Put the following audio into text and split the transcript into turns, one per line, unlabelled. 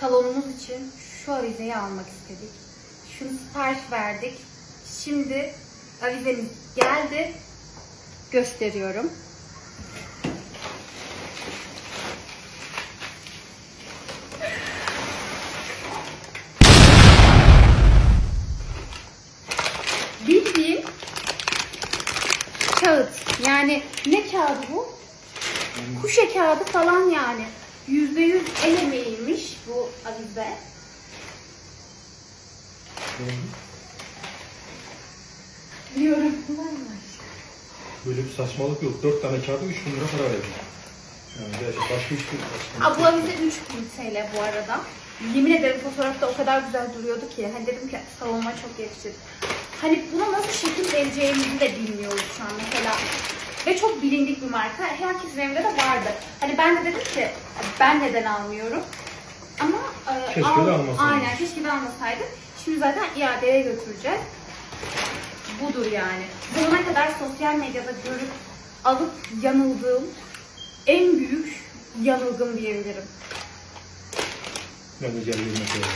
Salonumuz için şu avizeyi almak istedik. Şunu sipariş verdik. Şimdi avizemiz geldi. Gösteriyorum. Bildiğin kağıt. Yani ne kağıdı bu? Kuşe kağıdı falan yani. Yüzde yüz bu avize. Biliyorum.
Böyle bir saçmalık yok. 4 tane kağıda 3 bin lira para verdim. Yani başka hiçbir
Aa, bu avize 3000 TL bu arada. Yemin ederim fotoğrafta o kadar güzel duruyordu ki. Hani dedim ki salonuma çok yakışır. Hani buna nasıl şekil vereceğimizi de bilmiyoruz şu an mesela. Ve çok bilindik bir marka. Herkesin evinde de vardı. Hani ben de dedim ki ben neden almıyorum? Ama e,
Keşke de almasaydın.
Aynen keşke de almasaydım. Şimdi zaten iadeye götüreceğiz. Budur yani. Zamana kadar sosyal medyada görüp alıp yanıldığım en büyük yanılgım diyebilirim.
Ben de gel yerine koyalım.